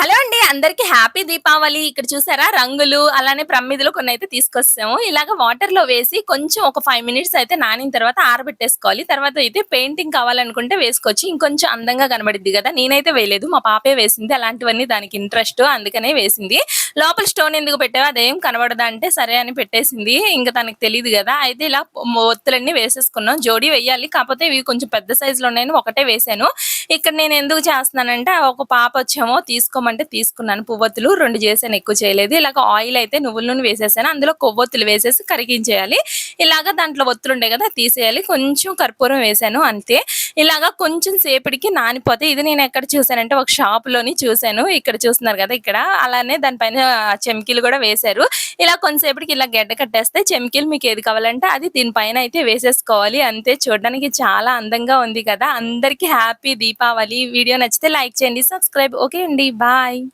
Hello అండి అందరికి happy Deepavali. ఇక్కడ చూసారా రంగులు అలానే ప్రమిదలు కొన్ని అయితే తీసుకొస్తాము ఇలాగ వాటర్లో వేసి కొంచెం ఒక ఫైవ్ మినిట్స్ అయితే నానిన తర్వాత ఆరబెట్టేసుకోవాలి. తర్వాత అయితే పెయింటింగ్ కావాలనుకుంటే వేసుకోవచ్చు. ఇంకొంచెం అందంగా కనబడిద్ది కదా. నేనైతే వేయలేదు. మా పాపే వేసింది. అలాంటివన్నీ దానికి ఇంట్రెస్ట్ అందుకనే వేసింది. లోపల స్టోన్ ఎందుకు పెట్టావు అదేం కనబడదా అంటే సరే అని పెట్టేసింది. ఇంకా తనకు తెలియదు కదా. అయితే ఇలా ఒత్తులన్నీ వేసేసుకున్నాం. జోడీ వేయాలి. కాకపోతే ఇవి కొంచెం పెద్ద సైజులో ఉన్నాయని ఒకటే వేసాను. ఇక్కడ నేను ఎందుకు చేస్తున్నానంటే ఒక పాప వచ్చేమో తీసుకోమంటే తీసుకున్నాను. పువ్వొత్తులు రెండు చేశాను ఎక్కువ చేయలేదు. ఇలాగ ఆయిల్ అయితే నువ్వుల నూనె వేసేసాను. అందులో కొవ్వొత్తులు వేసేసి కరిగించేయాలి. ఇలాగ దాంట్లో ఒత్తులు ఉండే కదా తీసేయాలి. కొంచెం కర్పూరం వేసాను అంతే. ఇలాగా కొంచెం సేపటికి నానిపోతే ఇది నేను ఎక్కడ చూసానంటే ఒక షాప్లోని ఇక్కడ చూస్తున్నారు కదా ఇక్కడ. అలానే దానిపైన చెమ్కీలు కూడా వేశారు. ఇలా కొంతసేపటికి ఇలా గడ్డ కట్టేస్తే చెమ్కీలు మీకు ఏది కావాలంటే అది దీనిపైన అయితే వేసేసుకోవాలి. అంతే చూడడానికి చాలా అందంగా ఉంది కదా. అందరికీ హ్యాపీ దీపావళి. వీడియో నచ్చితే లైక్ చేయండి సబ్స్క్రైబ్. ఓకే అండి బాయ్.